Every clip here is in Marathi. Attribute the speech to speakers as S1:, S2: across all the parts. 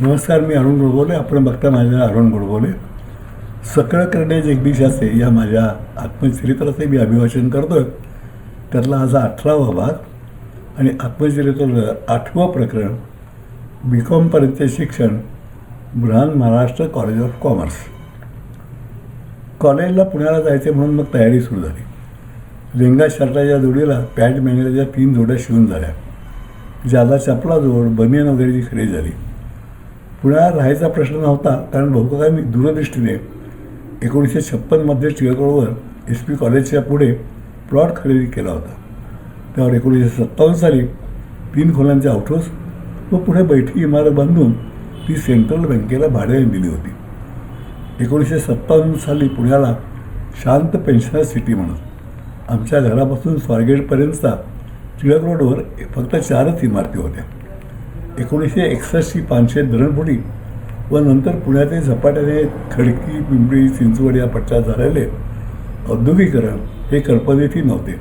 S1: नमस्कार मी अरुण गोडबोले आपण बघता माझ्या अरुण गोडबोले सकळ करणे जगदीशाचे या माझ्या आत्मचरित्राचे मी अभिवाचन करतो त्यातला आज अठरावा भाग आणि आत्मचरित्राचं आठवं प्रकरण बी कॉमपर्यंतचे शिक्षण Burhan Maharashtra college of commerce कॉलेजला पुण्याला जायचे म्हणून मग तयारी सुरू झाली. लेंगा शर्टाच्या जोडीला पॅन्ट मॅनेजरच्या तीन जोड्या शिवून झाल्या. ज्याला चपला जोड बनियन वगैरेची खरेदी झाली. पुण्यात राहायचा प्रश्न नव्हता कारण बहुकाकांनी दूरदृष्टीने एकोणीसशे छप्पनमध्ये टिळकरोडवर एस पी कॉलेजच्या पुढे प्लॉट खरेदी केला होता. त्यावर एकोणीसशे सत्तावन्न साली तीन खोल्यांचे आउटहाऊस व पुढे बैठकी इमारत बांधून ती सेंट्रल बँकेला भाड्याने दिली होती. एकोणीसशे सत्तावन्न साली पुण्याला शांत पेन्शनर सिटी म्हणत आमच्या घरापासून स्वारगेटपर्यंतचा टिळक रोडवर फक्त चारच इमारती होत्या. एकोणीसशे एकसष्टची पाचशे धरणफुटी व नंतर पुण्यातील झपाट्याने खडकी पिंपरी चिंचवड या पट्ट्यात झालेले औद्योगिकरण हे कल्पनेतही नव्हते.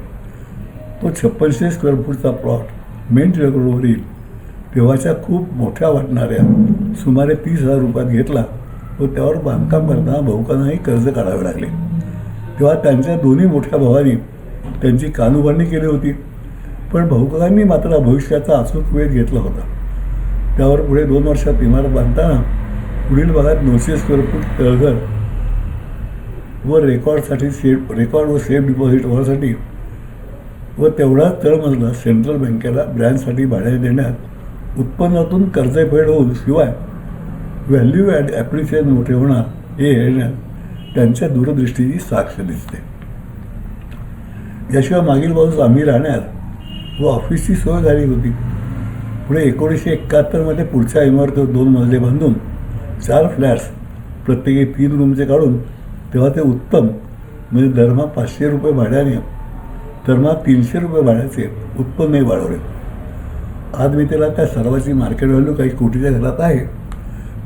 S1: तो छप्पनशे स्क्वेअर फूटचा प्लॉट मेन रोडवरील तेव्हाच्या खूप मोठ्या वाटणाऱ्या सुमारे तीस हजार रुपयात घेतला व त्यावर बांधकाम करताना भाऊकांनाही कर्ज काढावे लागले. तेव्हा त्यांच्या दोन्ही मोठ्या भावांनी त्यांची कानउभारणी केली होती पण भाऊकांनी मात्र भविष्याचा अचूक वेध घेतला होता. त्यावर पुढे दोन वर्षात इमारत बांधताना पुढील भागात नऊशे स्क्वेअर फूट तळघर व रेकॉर्डसाठी सेफ रेकॉर्ड व सेफ डिपॉझिट होण्यासाठी व तेवढाच तळमजला सेंट्रल बँकेला ब्रँचसाठी भाड्याने देण्यात उत्पन्नातून कर्जफेड होऊन शिवाय व्हॅल्यू ॲड ॲप्रिशिएशन मोठे होणार हे येण्यात त्यांच्या दूरदृष्टीची साक्ष दिसते. याशिवाय मागील बाजूस आम्ही राहण्यात व ऑफिसची सोय झाली होती. पुढे एकोणीसशे एकाहत्तरमध्ये पुढच्या इमारतीवर दोन मजले बांधून चार फ्लॅट्स प्रत्येकी तीन रूमचे काढून तेव्हा ते उत्तम म्हणजे दरमहा पाचशे रुपये भाड्याने दरमहा तीनशे रुपये भाड्याचे उत्पन्नही वाढवले. आज मी त्याला त्या सर्वाची मार्केट व्हॅल्यू काही कोटीच्या घरात आहे.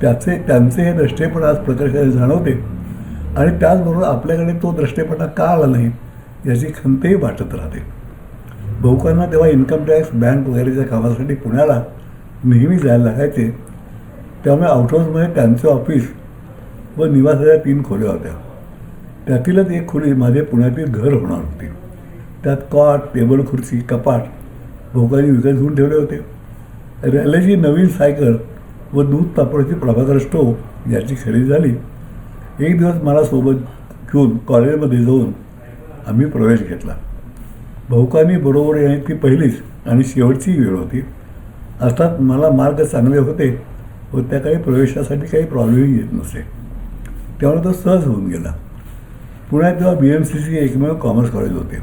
S1: त्याचे त्यांचे हे दृष्टेपण आज प्रकर्षाने जाणवते. आणि त्याचबरोबर आपल्याकडे तो दृष्टेपणा का आला नाही याची खंतही वाटत राहते. बहुकांना तेव्हा इन्कम टॅक्स बँक वगैरेच्या कामासाठी पुण्याला नेहमी जायला लागायचे. त्यामुळे आउटहाऊसमध्ये त्यांचे ऑफिस व निवासाच्या तीन खोल्या होत्या. त्यातीलच एक खोली माझे पुण्यातील घर होणार होती. त्यात कॉट टेबल खुर्ची कपाट भोगाने विकत घेऊन ठेवले होते. रॅलेची नवीन सायकल व दूध तापडाची प्रभाकर स्टोव याची खरेदी झाली. एक दिवस मला सोबत घेऊन कॉलेजमध्ये जाऊन आम्ही प्रवेश घेतला. भाऊकांनी बरोबर येणे ती पहिलीच आणि शेवटची वेळ होती. अर्थात मला मार्ग चांगले होते व त्या काही प्रवेशासाठी काही प्रॉब्लेमही येत नसे. त्यामुळे तो सहज होऊन गेला. पुण्यात तेव्हा बी एम सी सी एकमेव कॉमर्स कॉलेज होते.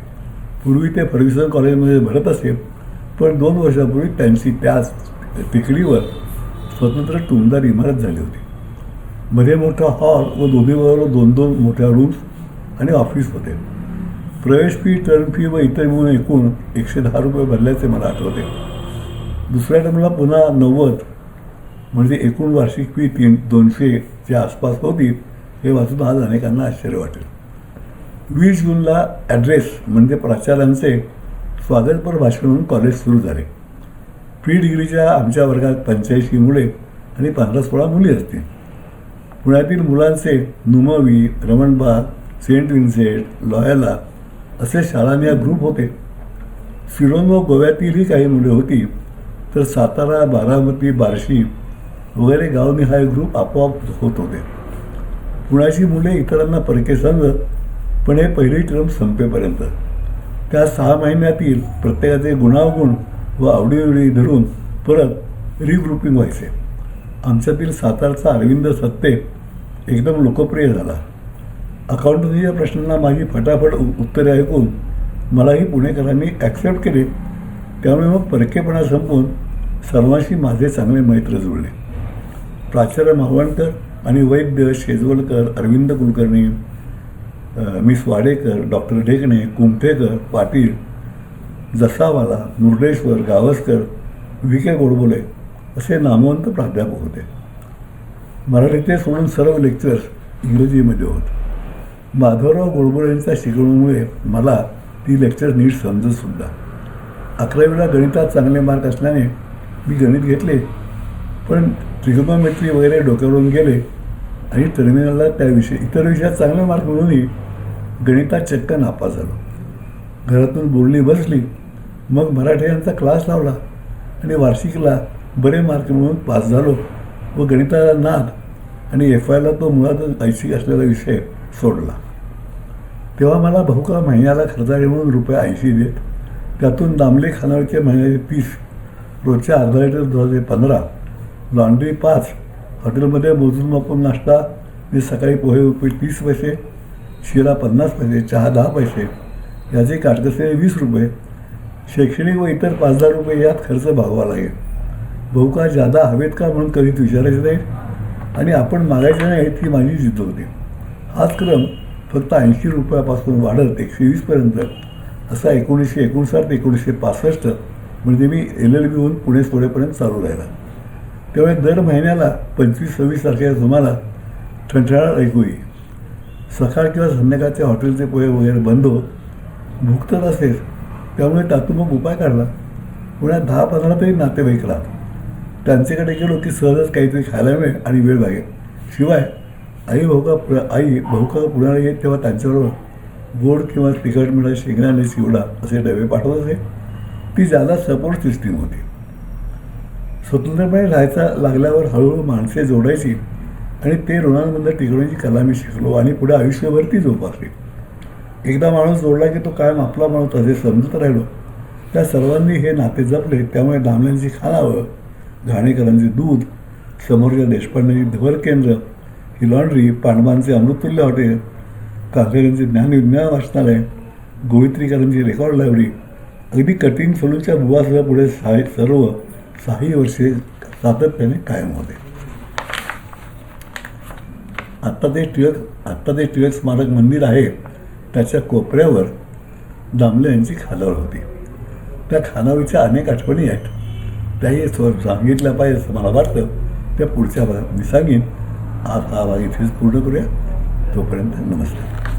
S1: पूर्वी ते फर्ग्युसन कॉलेजमध्ये भरत असे पण दोन वर्षापूर्वी त्यांची त्याच तिकडीवर स्वतंत्र टुमदार इमारत झाली होती. मध्ये मोठा हॉल व दोन्ही बाजूला दोन दोन मोठ्या रूम्स आणि ऑफिस होते. प्रवेश फी टर्न फी व इतर मिळून एकूण एकशे दहा रुपये भरल्याचे मला आठवते. दुसऱ्या टर्मला पुन्हा नव्वद म्हणजे एकूण वार्षिक फी तीन दोनशेच्या आसपास होती हे वाचून आज अनेकांना आश्चर्य वाटेल. वीस जूनला ॲड्रेस म्हणजे प्राचार्यांचे स्वागतपर भाषण म्हणून कॉलेज सुरू झाले. प्री डिग्रीच्या आमच्या वर्गात पंच्याऐंशी मुले आणि पंधरा सोळा मुली असतील. पुण्यातील मुलांचे Numvi Ramanbag saint Vincent Loyola असे शाळांनी ग्रुप होते. सिलोन व गोव्यातीलही काही मुले होती. तर सातारा बारामती बार्शी वगैरे गावनिहाय ग्रुप आपोआप होत होते. पुण्याची मुले इतरांना परके सांगत पण हे पहिली टर्म संपेपर्यंत. त्या सहा महिन्यातील प्रत्येकाचे गुणावगुण व आवडीनिवडी धरून परत रिग्रुपिंग व्हायचे. आमच्यातील सातारचा अरविंद सत्ते एकदम लोकप्रिय झाला. अकाउंटन्सीच्या प्रश्नांना माझी फटाफट उत्तरे ऐकून मलाही पुणेकरांनी ॲक्सेप्ट केले. त्यामुळे मग परकेपणा संपवून सर्वांशी माझे चांगले मैत्र जुळले. प्राचार्य मावळकर आणि Vaidya Shejwalkar Arvind Kulkarni miss Wadekar doctor Dhekane Kumbhekar Patil Jasawala Murdeshwar Gavaskar V. K. Godbole असे नामवंत प्राध्यापक होते. मराठीचे सोडून सर्व लेक्चर्स इंग्रजीमध्ये होत. माधवराव गोडबोळेंच्या शिकवणीमुळे मला ती लेक्चर नीट समजतसुद्धा अकरावीला गणितात चांगले मार्क असल्याने मी गणित घेतले पण ट्रिगोनोमेट्री वगैरे डोक्यावरून गेले आणि टर्मिनलला त्या विषय इतर विषयात चांगले मार्क मिळूनही गणितात चक्क नापास झालो. घरातून बोलणी बसली मग मराठ्यांचा क्लास लावला आणि वार्षिकला बरे मार्क मिळून पास झालो व गणिताला नाद आणि एफ आयला तो मुळातच ऐच्छिक असलेला विषय सोडला. तेव्हा मला बहुका महिन्याला खर्चाळी म्हणून रुपये ऐंशी देत. त्यातून दामले खानावळचे महिन्याचे तीस रोजच्या अर्धा लिटर दुधाचे पंधरा लॉन्ड्री पाच हॉटेलमध्ये मोजून मापून नाश्ता मी सकाळी पोहे रुपये तीस पैसे शिरा पन्नास पैसे चहा दहा पैसे याचे काटकसे वीस रुपये शैक्षणिक व इतर पाच हजार रुपये यात खर्च भागवा लागेल. भाऊ का जादा हवेत का म्हणून कधीच विचारायचं नाही आणि आपण मागायचे नाही ती माझी जिद्द होती. हाच क्रम फक्त ऐंशी रुपयापासून वाढत एकशे वीसपर्यंत असा एकोणीसशे एकोणसाठ ते एकोणीसशे पासष्ट म्हणजे मी एल एल बी होऊन पुणे सोडेपर्यंत चालू राहिला. त्यामुळे दर महिन्याला पंचवीस सव्वीस तारखेला तुम्हाला ठणठणाट ऐकू येईल. सकाळ किंवा संध्याकाळच्या हॉटेलचे पोहे वगैरे बंद होत भुकतच असेल त्यामुळे त्यातून मग उपाय काढला. पुण्यात दहा पंधरा तरी नातेवाईक राहत त्यांच्याकडे गेलो की सहजच काहीतरी खायला मिळेल आणि वेळ लागेल शिवाय आई भाऊका प्र आई भाऊका पुण्याला येत तेव्हा त्यांच्याबरोबर गोड किंवा तिखट मिळा शेंगदाणे चिवडा असे डबे पाठवत असे ती ज्यादा सपोर्ट सिस्टीम होती. स्वतंत्रपणे राहायचा लागल्यावर हळूहळू माणसे जोडायची आणि ते ऋणांमधलं टिकवण्याची कला मी शिकलो आणि पुढे आयुष्यभर ती जोपासली. एकदा माणूस जोडला की तो कायम आपला माणूस असे समजत राहिलो. त्या सर्वांनी हे नाते जपले त्यामुळे दामल्यांची खालावं घाणेकरांचे दूध समोरच्या देशपांड्यांची धवल केंद्र ही लॉन्ड्री पांडवांचे अमृतुल्य हॉटेल काकेऱ्यांचे ज्ञानविज्ञान वाचनालय गोवित्रीकरांची रेकॉर्ड लायब्ररी अगदी कठीण सलूनच्या बुवासह पुढे सहा सर्व सहाही वर्षे सातत्याने कायम होते. आत्ता ते टिळक आत्ता ते टिळक स्मारक मंदिर आहे त्याच्या कोपऱ्यावर दामले यांची खानावळ होती. त्या खानावळीच्या अनेक आठवणी आहेत. त्याही स्व सांगितल्या पाहिजे असं मला वाटतं. त्या पुढच्या भागात मी सांगेन. हा आवाज इथेच पूर्ण करूया तोपर्यंत नमस्कार